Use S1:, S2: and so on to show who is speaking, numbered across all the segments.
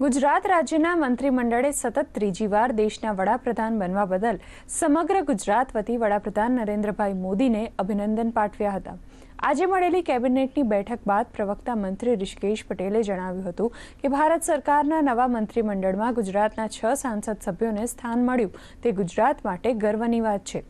S1: ગુજરાત રાજ્યના મંત્રીમંડળે સતત ત્રીજી વાર દેશના વડાપ્રધાન બનવા બદલ સમગ્ર ગુજરાત વતી વડાપ્રધાન નરેન્દ્રભાઈ મોદીને અભિનંદન પાઠવ્યા હતા. આજે મળેલી કેબિનેટની બેઠક બાદ પ્રવક્તા મંત્રી ઋષિકેશ પટેલે જણાવ્યું હતું કે ભારત સરકારના નવા મંત્રીમંડળમાં ગુજરાતના છ સાંસદ સભ્યોને સ્થાન મળ્યું. તે ગુજરાત માટે ગર્વની વાત છે.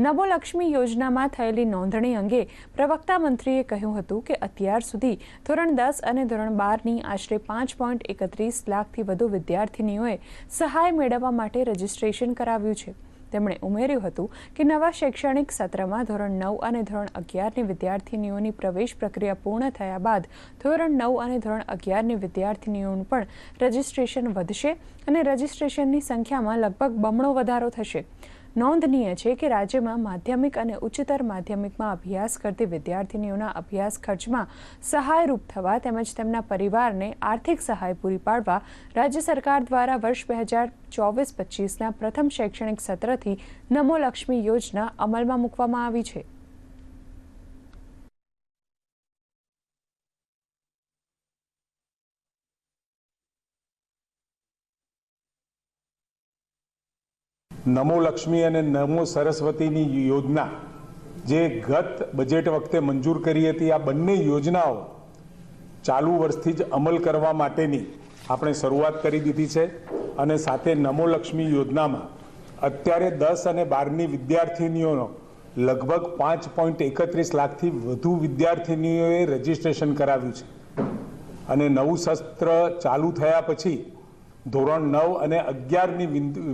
S1: નમો લક્ષ્મી યોજનામાં થયેલી નોંધણી અંગે પ્રવક્તા મંત્રીએ કહ્યું હતું કે અત્યાર સુધી ધોરણ દસ અને ધોરણ બારની આશરે પાંચ પોઈન્ટ એકત્રીસ લાખથી વધુ વિદ્યાર્થીનીઓએ સહાય મેળવવા માટે રજીસ્ટ્રેશન કરાવ્યું છે. તેમણે ઉમેર્યું હતું કે નવા શૈક્ષણિક સત્રમાં ધોરણ નવ અને ધોરણ અગિયારની વિદ્યાર્થીનીઓની પ્રવેશ પ્રક્રિયા પૂર્ણ થયા બાદ ધોરણ નવ અને ધોરણ અગિયારની વિદ્યાર્થીનીઓનું પણ રજીસ્ટ્રેશન વધશે અને રજીસ્ટ્રેશનની સંખ્યામાં લગભગ બમણો વધારો થશે. નોંધનીય છે કે રાજ્યમાં માધ્યમિક અને ઉચ્ચતર માધ્યમિકમાં અભ્યાસ કરતી વિદ્યાર્થીનીઓના અભ્યાસ ખર્ચમાં સહાયરૂપ થવા તેમજ તેમના પરિવારને આર્થિક સહાય પૂરી પાડવા રાજ્ય સરકાર દ્વારા વર્ષ બે હજાર ચોવીસ પચીસના પ્રથમ શૈક્ષણિક સત્રથી નમો લક્ષ્મી યોજના અમલમાં મૂકવામાં આવી છે.
S2: નમો લક્ષ્મી અને નમો સરસ્વતીની યોજના જે ગત બજેટ વખતે મંજૂર કરી હતી, આ બંને યોજનાઓ ચાલુ વર્ષથી જ અમલ કરવા માટેની આપણે શરૂઆત કરી દીધી છે અને સાથે નમો લક્ષ્મી યોજનામાં અત્યારે દસ અને બારની વિદ્યાર્થીનીઓનો લગભગ પાંચ પોઈન્ટ એકત્રીસ લાખથી વધુ વિદ્યાર્થીનીઓએ રજીસ્ટ્રેશન કરાવ્યું છે. અને નવું શસ્ત્ર ચાલુ થયા પછી ધોરણ નવ અને અગિયારની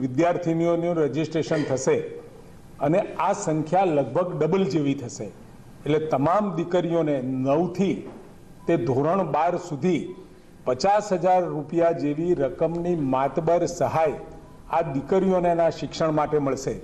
S2: વિદ્યાર્થીનીઓનું રજીસ્ટ્રેશન થશે અને આ સંખ્યા લગભગ ડબલ જેવી થશે. એટલે તમામ દીકરીઓને નવથી તે ધોરણ બાર સુધી પચાસ હજાર રૂપિયા જેવી રકમની માતબર સહાય આ દીકરીઓને એના શિક્ષણ માટે મળશે.